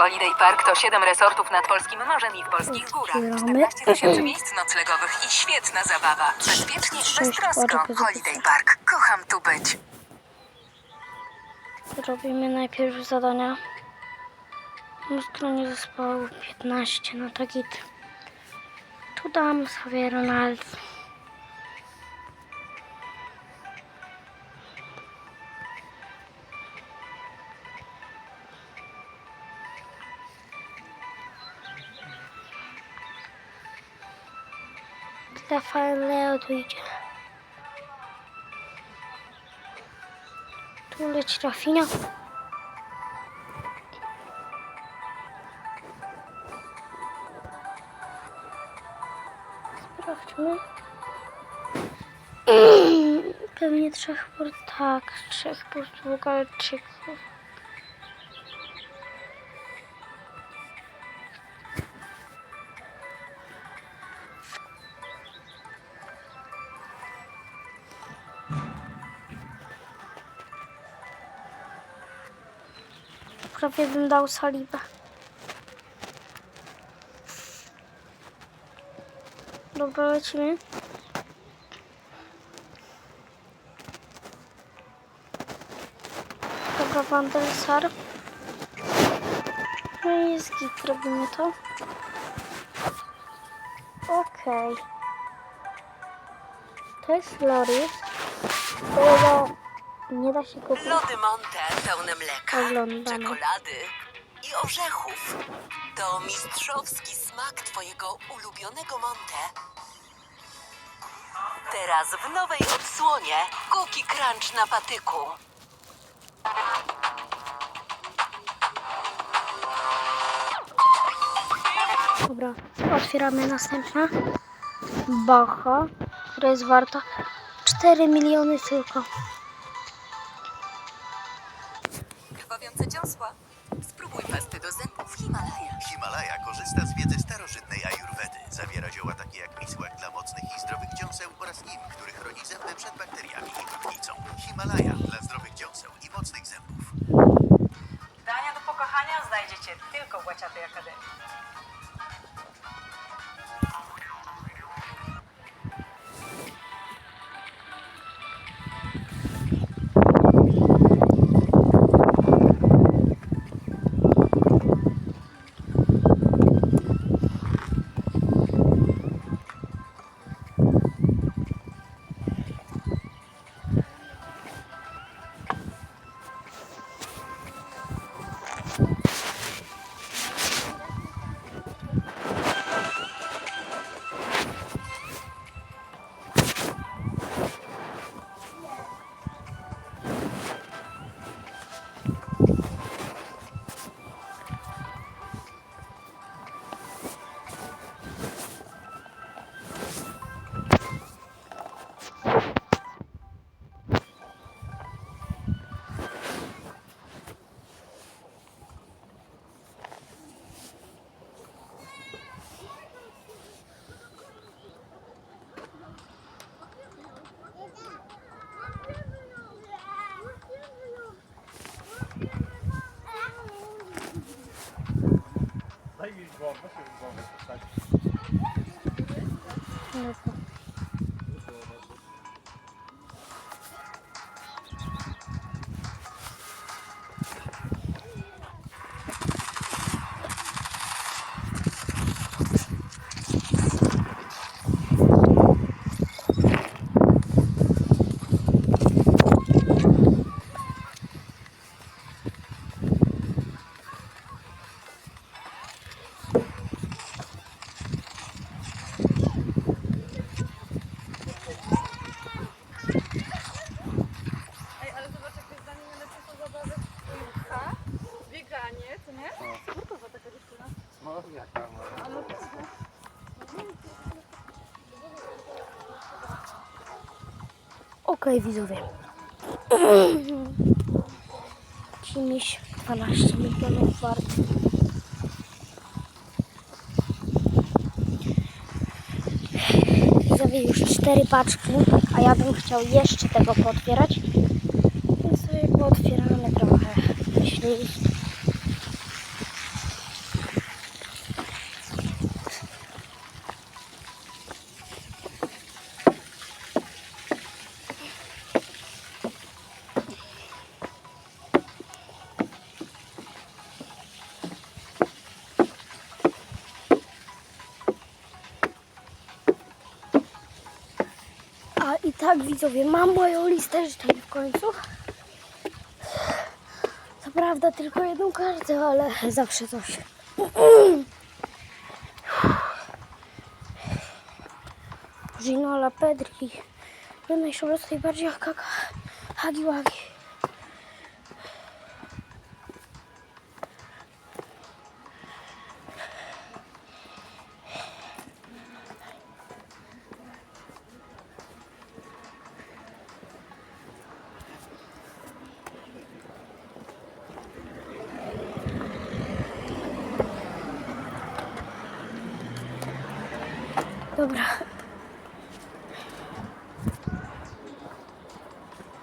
Holiday Park to 7 resortów nad polskim morzem i w polskich górach. Otwieramy. 14 tysięcy miejsc noclegowych i świetna zabawa. Bezpiecznie i beztrosko. Holiday Park. Kocham tu być. Zrobimy najpierw zadania. Na stronie zespołu 15, no to git. Tu dam sobie Ronaldo. Stefan Leo tu idzie. Tu leci Rafinha. Sprawdźmy. Pewnie trzech. Tak, trzech Portugalczyków. Prawie bym dał salibę. Dobra, lecimy. Dobra, Van der Sar. No i jest git, robimy to. Okej. To jest. Którego nie da się kupić. Lody Monte pełne mleka, Oglądamy. czekolady i orzechów. To mistrzowski smak twojego ulubionego Monte. Teraz w nowej odsłonie Cookie Crunch na patyku. Dobra, otwieramy następna. Bacha, która jest warta 4 miliony tylko. Dziąsła. Spróbuj pasty do zębów Himalaja. Himalaya korzysta z wiedzy Dobra. Ej, Okej, widzowie. Cimiś 12 milionów wart. Widzowie już 4 paczki, a ja bym chciał jeszcze tego pootwierać. Więc sobie pootwieramy trochę. Jeśli Tak, widzowie, mam moją listę życzeń w końcu. Co prawda tylko jedną kartę, ale zawsze coś. Ginola, Pedri, jednej szorostej bardziej jak kaka, hagi wagi.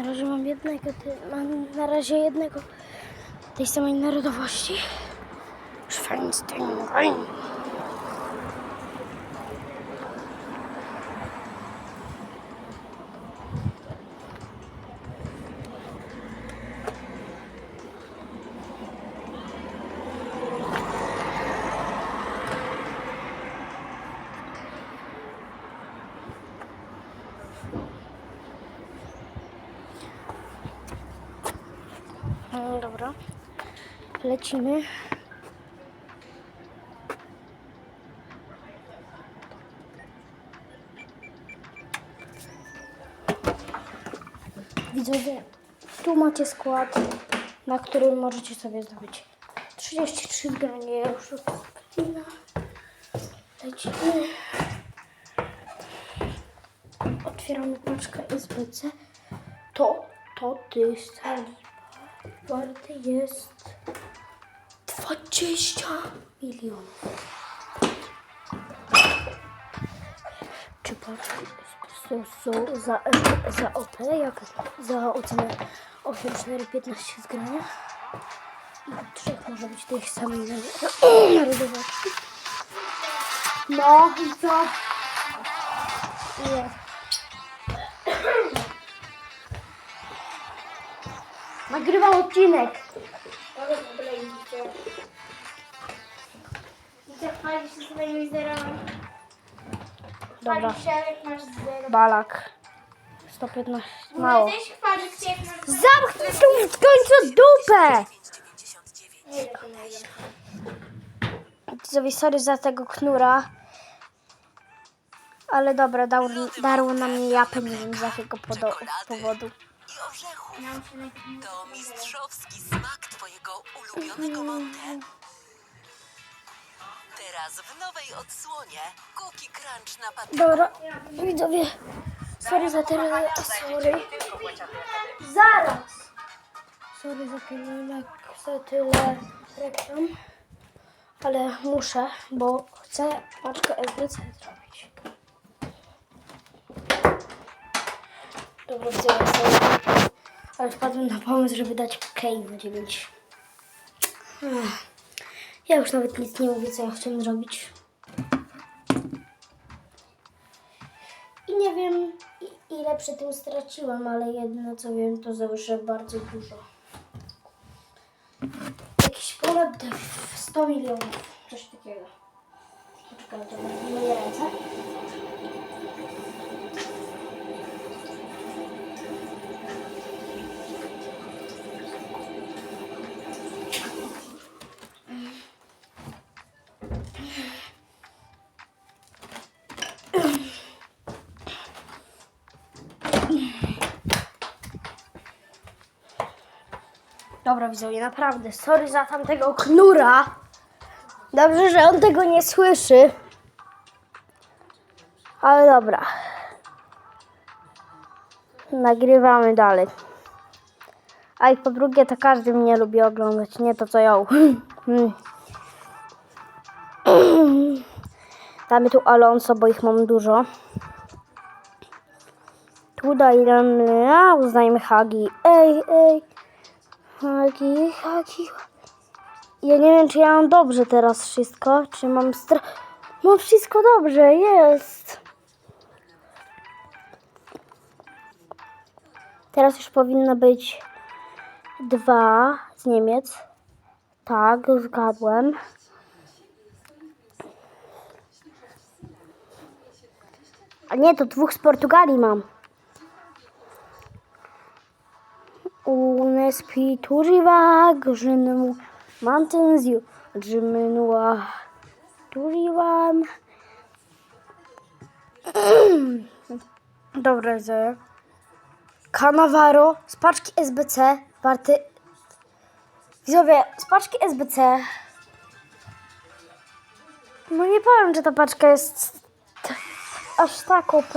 Na razie mam jednego, mam na razie jednego tej samej narodowości. Schweinsteigen. No, dobra. Lecimy. Widzowie, tu macie skład, na którym możecie sobie zdobyć 33 granie. Już godzina. Lecimy. Otwieramy paczkę SBC. To, to ty sali warte jest 20 milionów. Czy paczki są, za, za OP, jak za ocenę 8, 4, 15 z grania? I trzech może być tych samych narodowości. No i co? Nie. Nagrywam odcinek. Dobra. Balak. 115. Mało. Zamknij tu w końcu dupę! Widzowie, sorry za tego knura. Ale dobra, dał, darł na mnie japę, nie wiem z jakiego podo- powodu. I orzechów. To mistrzowski smak twojego ulubionego Monte. Teraz w nowej odsłonie Cookie Crunch na patyku. Dobra, widzowie, sorry za tyle, sorry. Zaraz! Sorry za tyle, za tyle reklam, ale muszę, bo chcę paczkę SBC zrobić. Dobra, widzowie, sorry. Ale wpadłem na pomysł, żeby dać Kane na 9. Ech. Ja już nawet nic nie mówię, co ja chciałem zrobić. I nie wiem, ile przy tym straciłam, ale jedyne co wiem, to że bardzo dużo. Jakieś ponad 100 milionów, coś takiego. Poczekaj, to będą moje ręce. Dobra, widzowie, naprawdę, sorry za tamtego knura. Dobrze, że on tego nie słyszy. Ale dobra. Nagrywamy dalej. A i po drugie, to każdy mnie lubi oglądać, nie to co ją. Damy tu Alonso, bo ich mam dużo. Tu dajemy, a uznajmy Hagi. Ej, ej. Hagi, Hagi. Ja nie wiem, czy ja mam dobrze teraz wszystko, czy mam stra... Mam wszystko dobrze, jest. Teraz już powinno być dwa z Niemiec. Tak, zgadłem. A nie, to dwóch z Portugalii mam. Unespi Turiwa Grzynmu Mountains Drzymynua Turiwan Dobra, widzę. Kanawaro z paczki SBC warty Widzowie, z paczki SBC No nie powiem, czy ta paczka jest aż tak OP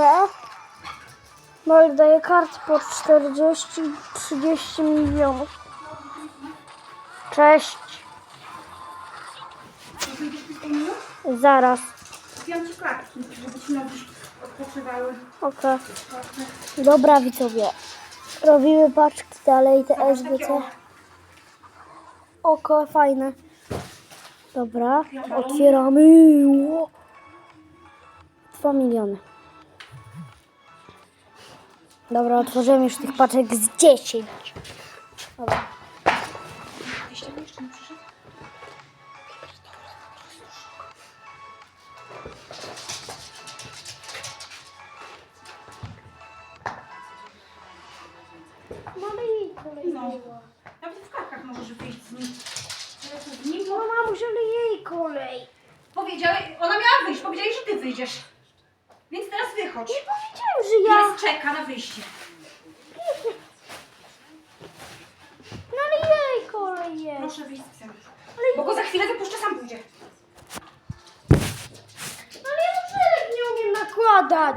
no ale daje kart po 40-30 milionów. Cześć. Zaraz. Wziąłem ci klatki, żebyśmy odpoczywały. Okej. Dobra widzowie. Robimy paczki dalej te SBC. Oko, fajne. Dobra, otwieramy. Ło. Dwa miliony. Dobra, otworzymy już tych paczek z 10. Dobra. Mamy jej kolej. Nawet w karkach możesz wyjść z nim. No ale jej kolej. Powiedziałeś, ona miała wyjść, powiedziałeś, że ty wyjdziesz. Więc teraz wychodź. Nie powiedziałem, że ja... Pies czeka na wyjście. No ale jej kolej jest. Proszę wyjść z psem. Bo go za chwilę wypuszczę, sam pójdzie. Ale ja żelek nie umiem nakładać.